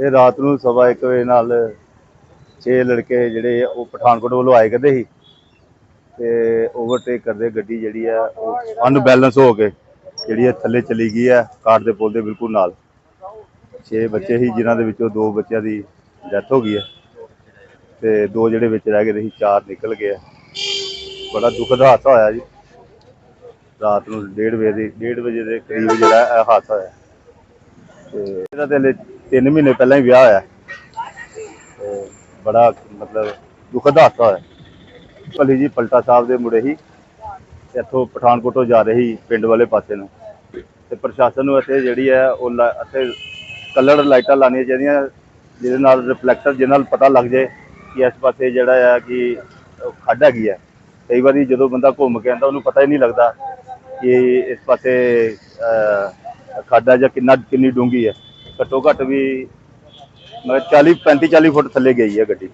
ਇਹ ਰਾਤ ਨੂੰ ਸਵਾ ਇੱਕ ਵਜੇ ਨਾਲ ਛੇ ਲੜਕੇ ਜਿਹੜੇ ਉਹ ਪਠਾਨਕੋਟ ਵੱਲੋਂ ਆਏ ਕਰਦੇ ਸੀ ਤੇ ਓਵਰਟੇਕ ਕਰਦੇ ਗੱਡੀ ਜਿਹੜੀ ਆ, ਉਹ ਅਨਬੈਲੈਂਸ ਹੋ ਕੇ ਜਿਹੜੀ ਆ ਥੱਲੇ ਚਲੀ ਗਈ ਆ, ਕਾਰ ਦੇ ਪੁਲ ਦੇ ਬਿਲਕੁਲ ਨਾਲ। ਛੇ ਬੱਚੇ ਸੀ, ਜਿਨ੍ਹਾਂ ਦੇ ਵਿੱਚੋਂ ਦੋ ਬੱਚਿਆਂ ਦੀ ਡੈਥ ਹੋ ਗਈ ਹੈ ਤੇ ਦੋ ਜਿਹੜੇ ਵਿੱਚ ਰਹਿ ਗਏ ਸੀ, ਚਾਰ ਨਿਕਲ ਗਏ ਆ। ਬੜਾ ਦੁਖਦ ਹਾਦਸਾ ਹੋਇਆ ਜੀ। ਰਾਤ ਨੂੰ 1:30 ਵਜੇ ਦੀ 1:30 ਵਜੇ ਦੇ ਕਰੀਬ ਜਿਹੜਾ ਇਹ ਹਾਦਸਾ ਹੋਇਆ। ਤੇ ਇਹਦਾ ਤੇ ਹਲੇ 3 ਮਹੀਨੇ ਪਹਿਲਾਂ ਹੀ ਵਿਆਹ ਹੋਇਆ। ਤੇ ਬੜਾ ਮਤਲਬ ਦੁਖਦ ਹਾਦਸਾ ਹੋਇਆ। ਭਲੀ ਜੀ ਪਲਟਾ ਸਾਹਿਬ ਦੇ ਮੁੰਡੇ ਸੀ ਤੇ ਇੱਥੋਂ ਪਠਾਨਕੋਟੋਂ ਜਾ ਰਹੇ ਸੀ ਪਿੰਡ ਵਾਲੇ ਪਾਸੇ ਨੂੰ। ਤੇ ਪ੍ਰਸ਼ਾਸਨ ਨੂੰ ਇੱਥੇ ਜਿਹੜੀ ਹੈ ਉਹ ਲਾ- ਇੱਥੇ ਕਲਰਡ ਲਾਈਟਾਂ ਲਾਉਣੀਆਂ ਚਾਹੀਦੀਆਂ ਜਿਹਦੇ ਨਾਲ ਰਿਫਲੈਕਟਰ ਜਿਹਦੇ ਨਾਲ ਪਤਾ ਲੱਗ ਜਾਏ ਕਿ ਇਸ ਪਾਸੇ ਜਿਹੜਾ ਆ ਕਿ ਖੱਡ ਹੈਗੀ ਹੈ। ਕਈ ਵਾਰੀ ਜਦੋਂ ਬੰਦਾ ਘੁੰਮ ਕੇ ਆਉਂਦਾ ਉਹਨੂੰ ਪਤਾ ਹੀ ਨਹੀਂ ਲੱਗਦਾ ਕਿ ਇਸ ਪਾਸੇ ਅਹ, ਖੱਡ ਹੈ ਜਾਂ ਕਿੰਨਾ ਕਿੰਨੀ ਡੂੰਘੀ ਹੈ। ਘੱਟੋ ਘੱਟ ਵੀ ਮਤਲਬ 40 35 40 ਫੁੱਟ ਥੱਲੇ ਗਈ ਹੈ ਗੱਡੀ।